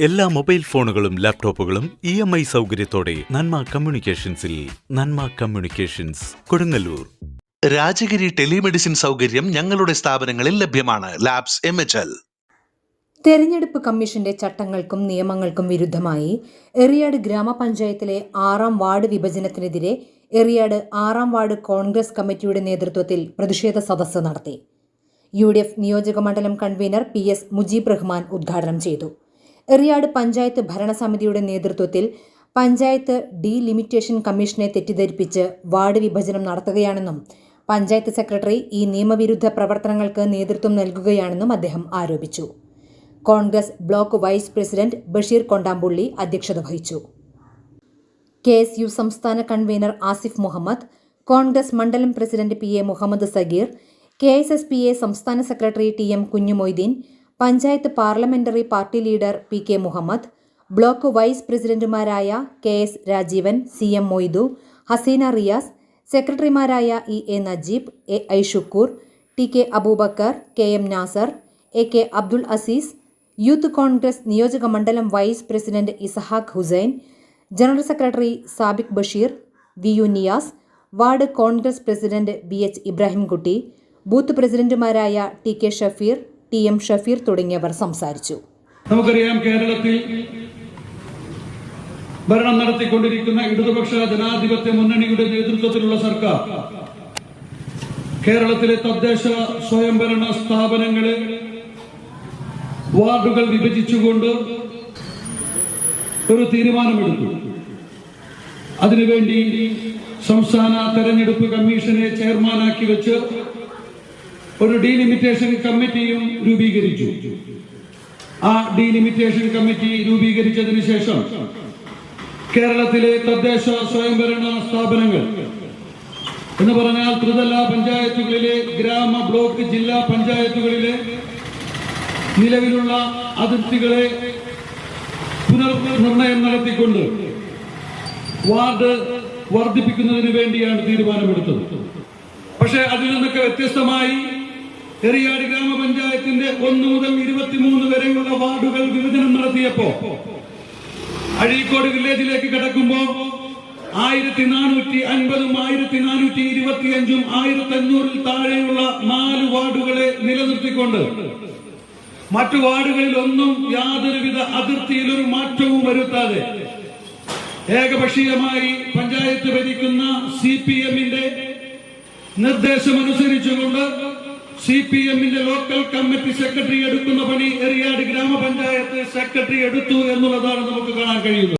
എല്ലാ മൊബൈൽ ഫോണുകളും ലാപ്ടോപ്പുകളും ഇ എം ഐ സൗകര്യത്തോടെ നന്മ കമ്മ്യൂണിക്കേഷൻസിൽ നന്മ കമ്മ്യൂണിക്കേഷൻസ് കൊടുങ്ങല്ലൂർ. രാജഗിരി ടെലിമെഡിസിൻ സൗകര്യം ഞങ്ങളുടെ സ്ഥാപനങ്ങളിൽ ലഭ്യമാണ്. Labs M H L. തെരഞ്ഞെടുപ്പ് കമ്മീഷന്റെ ചട്ടങ്ങൾക്കും നിയമങ്ങൾക്കും വിരുദ്ധമായി എറിയാട് ഗ്രാമപഞ്ചായത്തിലെ ആറാം വാർഡ് വിഭജനത്തിനെതിരെ എറിയാട് ആറാം വാർഡ് കോൺഗ്രസ് കമ്മിറ്റിയുടെ നേതൃത്വത്തിൽ പ്രതിഷേധ സദസ്സ് നടത്തി. യു ഡി എഫ് നിയോജക മണ്ഡലം convener P S Mujeeb Rahman ഉദ്ഘാടനം ചെയ്തു. എറിയാട് പഞ്ചായത്ത് ഭരണസമിതിയുടെ നേതൃത്വത്തിൽ പഞ്ചായത്ത് ഡീലിമിറ്റേഷൻ കമ്മീഷനെ തെറ്റിദ്ധരിപ്പിച്ച് വാർഡ് വിഭജനം നടത്തുകയാണെന്നും പഞ്ചായത്ത് സെക്രട്ടറി ഈ നിയമവിരുദ്ധ പ്രവർത്തനങ്ങൾക്ക് നേതൃത്വം നൽകുകയാണെന്നും അദ്ദേഹം ആരോപിച്ചു. Congress block vice president Basheer Kondampulli അധ്യക്ഷത വഹിച്ചു. കെ എസ് യു സംസ്ഥാന കൺവീനർ ആസിഫ് മുഹമ്മദ് കോൺഗ്രസ് മണ്ഡലം president P A Muhammad Sageer K S S P A സംസ്ഥാന secretary T M Kunjumoideen panchayat parliamentary party leader P K Muhammad block vice പ്രസിഡന്റുമാരായ K S Rajeevan C M Moidu Haseena Riyas സെക്രട്ടറിമാരായ E A Najeeb A Aishukoor Shukoor T K Abubakar K M Nasar A K Abdul Azeez youth Congress നിയോജക മണ്ഡലം vice president Ishaq Hussain general secretary Sabik Basheer V U Niyas ward Congress president B H Ibrahimkutty booth പ്രസിഡന്റുമാരായ T K Shafeer T M Shafeer തുടങ്ങിയവർ സംസാരിച്ചു. നമുക്കറിയാം കേരളത്തിൽ ഭരണം നടത്തിക്കൊണ്ടിരിക്കുന്ന ഇടതുപക്ഷ ജനാധിപത്യ മുന്നണിയുടെ നേതൃത്വത്തിലുള്ള സർക്കാർ കേരളത്തിലെ തദ്ദേശ സ്വയംഭരണ സ്ഥാപനങ്ങളെ വാർഡുകൾ വിഭജിച്ചുകൊണ്ട് ഒരു തീരുമാനമെടുത്തു. അതിനുവേണ്ടി സംസ്ഥാന തെരഞ്ഞെടുപ്പ് കമ്മീഷനെ ചെയർമാനാക്കി വെച്ച് ഒരു ഡീലിമിറ്റേഷൻ കമ്മിറ്റിയും രൂപീകരിച്ചു. ആ ഡീലിമിറ്റേഷൻ കമ്മിറ്റി രൂപീകരിച്ചതിന് ശേഷം കേരളത്തിലെ തദ്ദേശ സ്വയംഭരണ സ്ഥാപനങ്ങൾ എന്ന് പറഞ്ഞാൽ ത്രിതല പഞ്ചായത്തുകളിലെ ഗ്രാമ ബ്ലോക്ക് ജില്ലാ പഞ്ചായത്തുകളിലെ നിലവിലുള്ള അതിർത്തികളെ പുനർനിർണയം നടത്തിക്കൊണ്ട് വാർഡ് വർദ്ധിപ്പിക്കുന്നതിന് വേണ്ടിയാണ് തീരുമാനമെടുത്തത്. പക്ഷേ അതിൽ നിന്നൊക്കെ വ്യത്യസ്തമായി എറിയാട് ഗ്രാമപഞ്ചായത്തിന്റെ ഒന്ന് മുതൽ ഇരുപത്തിമൂന്ന് വരെയുള്ള വാർഡുകൾ വിഭജനം നടത്തിയപ്പോ അഴീക്കോട് വില്ലേജിലേക്ക് കിടക്കുമ്പോ ആയിരത്തി നാനൂറ്റി അൻപതും ആയിരത്തി നാനൂറ്റി ഇരുപത്തിയഞ്ചും ആയിരത്തി അഞ്ഞൂറിൽ താഴെയുള്ള നാല് വാർഡുകളെ നിലനിർത്തിക്കൊണ്ട് മറ്റു വാർഡുകളിൽ ഒന്നും യാതൊരുവിധ അതിർത്തിയിൽ ഒരു മാറ്റവും വരുത്താതെ ഏകപക്ഷീയമായി പഞ്ചായത്ത് ഭരിക്കുന്ന സി പി എമ്മിന്റെ നിർദ്ദേശമനുസരിച്ചുകൊണ്ട് സി പി എമ്മിന്റെ ലോക്കൽ കമ്മിറ്റി സെക്രട്ടറി എടുക്കുന്ന പണി എറിയാട് ഗ്രാമപഞ്ചായത്ത് സെക്രട്ടറി എടുത്തു എന്നുള്ളതാണ് നമുക്ക് കാണാൻ കഴിയുന്നത്.